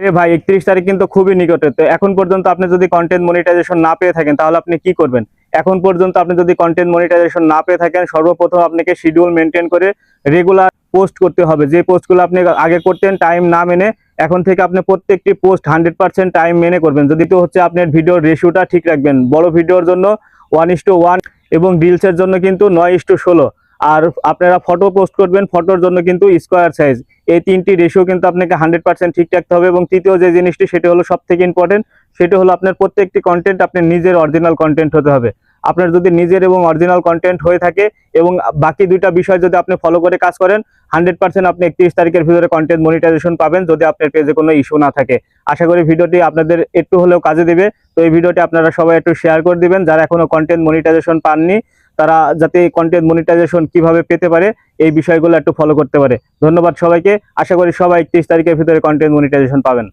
আরে ভাই, একত্রিশ তারিখ কিন্তু খুবই নিকটে। তো এখন পর্যন্ত আপনি যদি কন্টেন্ট মনিটাইজেশন না পেয়ে থাকেন, তাহলে আপনি কি করবেন? এখন পর্যন্ত আপনি যদি কন্টেন্ট মনিটাইজেশন না পেয়ে থাকেন, সর্বপ্রথম আপনাকে শিডিউল মেনটেন করে রেগুলার পোস্ট করতে হবে। যে পোস্টগুলো আপনি আগে করতেন টাইম না মেনে, এখন থেকে আপনি প্রত্যেকটি পোস্ট হান্ড্রেড পার্সেন্ট টাইম মেনে করবেন। যদি তো হচ্ছে আপনার ভিডিওর রেশিওটা ঠিক রাখবেন, বড় ভিডিওর জন্য ওয়ান ইস টু ওয়ান এবং রিলসের জন্য কিন্তু নয় ইস টু ষোলো। আর আপনারা ফটো পোস্ট করবেন ফটোর জন্য কিন্তু স্কোয়ার সাইজ এই তিনটি রেশিও কিন্তু আপনাকে হান্ড্রেড পার্সেন্ট ঠিক রাখতে হবে এবং তৃতীয় যে জিনিসটি, সেটা হলো সব থেকে ইম্পর্টেন্ট সেটা হলো আপনার প্রত্যেকটি কন্টেন্ট আপনার নিজের অরিজিনাল কন্টেন্ট হতে হবে। আপনার যদি নিজের এবং অরিজিনাল কন্টেন্ট হয়ে থাকে এবং বাকি দুইটা বিষয় যদি আপনি ফলো করে কাজ করেন হান্ড্রেড পার্সেন্ট আপনি একত্রিশ তারিখের ভিতরে কন্টেন্ট মনিটাইজেশন পাবেন যদি আপনার পেজে কোনো ইস্যু না থাকে। আশা করি ভিডিওটি আপনাদের একটু হলেও কাজে দিবে। তো এই ভিডিওটি আপনারা সবাই একটু শেয়ার করে দিবেন। যারা এখনও কন্টেন্ট মনিটাইজেশন পাননি তারা যাতে কন্টেন্ট মনিটাইজেশন কীভাবে পেতে পারে, এই বিষয়গুলো একটু ফলো করতে পারে। ধন্যবাদ সবাইকে। আশা করি সবাই একত্রিশ তারিখের ভিতরে কন্টেন্ট মনিটাইজেশন পাবেন।